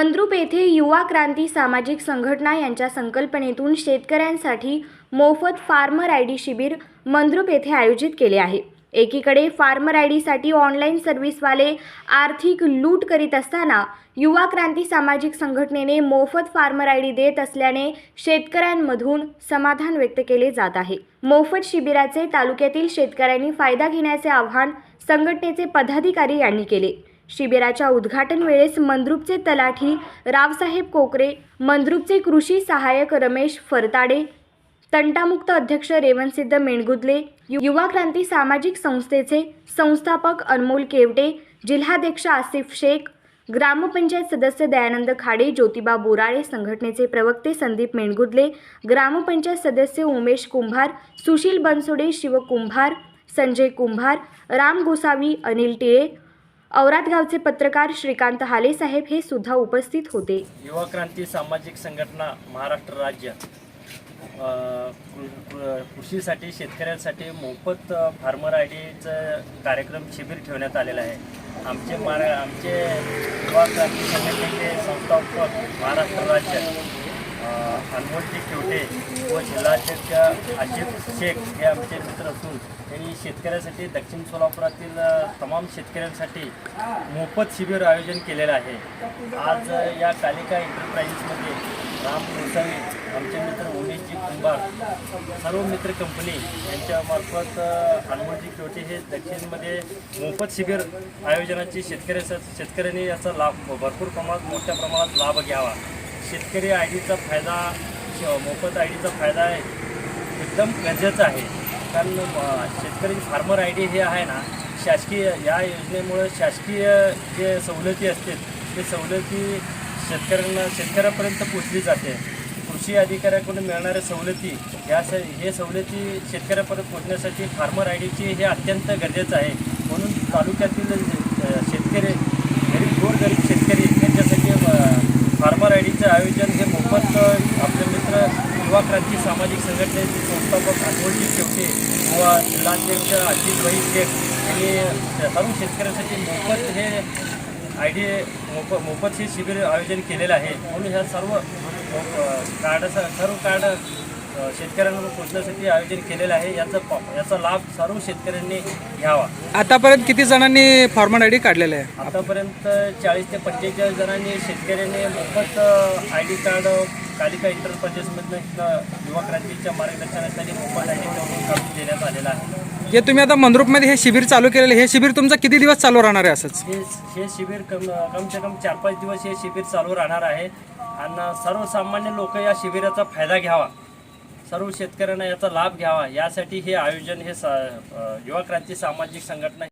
मंद्रुप येथे युवा क्रांती सामाजिक संघटना यांच्या संकल्पनेतून शेतकऱ्यांसाठी मोफत फार्मर आय डी शिबिर मंद्रुप येथे आयोजित केले आहे. एकीकडे फार्मर आय डीसाठी ऑनलाईन सर्व्हिसवाले आर्थिक लूट करीत असताना युवा क्रांती सामाजिक संघटनेने मोफत फार्मर आय डी देत असल्याने शेतकऱ्यांमधून समाधान व्यक्त केले जात आहे. मोफत शिबिराचे तालुक्यातील शेतकऱ्यांनी फायदा घेण्याचे आवाहन संघटनेचे पदाधिकारी यांनी केले. शिबिराच्या उद्घाटन वेळेस मंद्रुपचे तलाठी रावसाहेब कोकरे मंद्रुपचे कृषी सहाय्यक रमेश फरताडे तंटामुक्त अध्यक्ष रेवणसिद्ध मेणगुदले यु- युवा क्रांती सामाजिक संस्थेचे संस्थापक अनमोल केवटे जिल्हाध्यक्ष आसिफ शेख ग्रामपंचायत सदस्य दयानंद खाडे ज्योतिबा बोराळे संघटनेचे प्रवक्ते संदीप मेणगुदले ग्रामपंचायत सदस्य उमेश कुंभार सुशील बनसोडे शिव कुंभार संजय कुंभार राम गोसावी अनिल टिळे औरात गावचे पत्रकार श्रीकांत हाले साहेब हे सुद्धा उपस्थित होते. युवा क्रांती सामाजिक संघटना महाराष्ट्र राज्य कृषीसाठी शेतकऱ्यांसाठी मोफत फार्मर आय डीचं कार्यक्रम शिबिर ठेवण्यात आलेला आहे. आमचे मारा आमचे युवा क्रांती संघटनेचे संस्थापक महाराष्ट्र राज्य अनमोलजी केवटे व जिल्हाध्यक्ष आशिफ शेख हे आमचे मित्र असून त्यांनी शेतकऱ्यासाठी दक्षिण सोलापुरातील तमाम शेतकऱ्यांसाठी मोफत शिबिर आयोजन केलेलं आहे. आज या कालिका एंटरप्राइजेसमध्ये राम गोसावी आमचे मित्र उमेशजी कुंभार सर्व मित्र कंपनी यांच्यामार्फत अ, अनमोलजी हे दक्षिणमध्ये मोफत शिबिर आयोजनाची शेतकऱ्याचा शेतकऱ्यांनी याचा लाभ भरपूर प्रमाणात मोठ्या प्रमाणात लाभ घ्यावा. शेतकरी आय डीचा फायदा श- मोफत आय डीचा फायदा एकदम गरजेचा आहे. कारण शेतकरी फार्मर आय डी हे आहे ना शासकीय या योजनेमुळं शासकीय जे सवलती असतील ते सवलती शेतकऱ्यांना शेतकऱ्यापर्यंत पोचली जाते. कृषी अधिकाऱ्याकडून मिळणाऱ्या सवलती या स हे सवलती शेतकऱ्यापर्यंत पोचण्यासाठी फार्मर आय डीची हे अत्यंत गरजेचं आहे. म्हणून तालुक्यातील शेतकरी गरीब गोरगरीब शेतकरी यांच्यासाठी फार्मर आय आयोजन हे मोफत आपले मित्र युवा क्रांती सामाजिक संघटनेचे संस्थापक अनमोलजी शेवटे व जिल्हाध्यक्ष अजित भाई शेख यांनी सर्व शेतकऱ्यांसाठी मोफत हे आय डी मोफ मोफत हे शिबिर आयोजन केलेलं आहे. म्हणून ह्या सर्व कार्ड सर्व कार्ड अ, शेतकऱ्यांना पोचण्यासाठी आयोजन केलेलं आहे. याचा याचा लाभ सर्व शेतकऱ्यांनी घ्यावा. आतापर्यंत किती जणांनी फॉर्मल आय डी काढलेले आहे? आतापर्यंत चाळीस ते पंचेचाळीस जणांनी शेतकऱ्यांनी मोफत आय डी कार्ड कालिका इंटरप्रदेशमधनं युवा क्रांतीच्या मार्गदर्शनासाठी मोफत आय डी कार्ड काढून देण्यात आलेलं आहे. जे तुम्ही आता मंद्रुपमध्ये हे शिबिर चालू केलेलं आहे, हे शिबिर तुमचं किती दिवस चालू राहणार आहे असंच? हे हे शिबिर कम कम से कम चार पाच दिवस हे शिबिर चालू राहणार आहे. आणि सर्वसामान्य लोक या शिबिराचा फायदा घ्यावा. सर्व शेतकऱ्यांना याचा लाभ घ्यावा. यासाठी हे आयोजन हे सा युवा क्रांती सामाजिक संघटना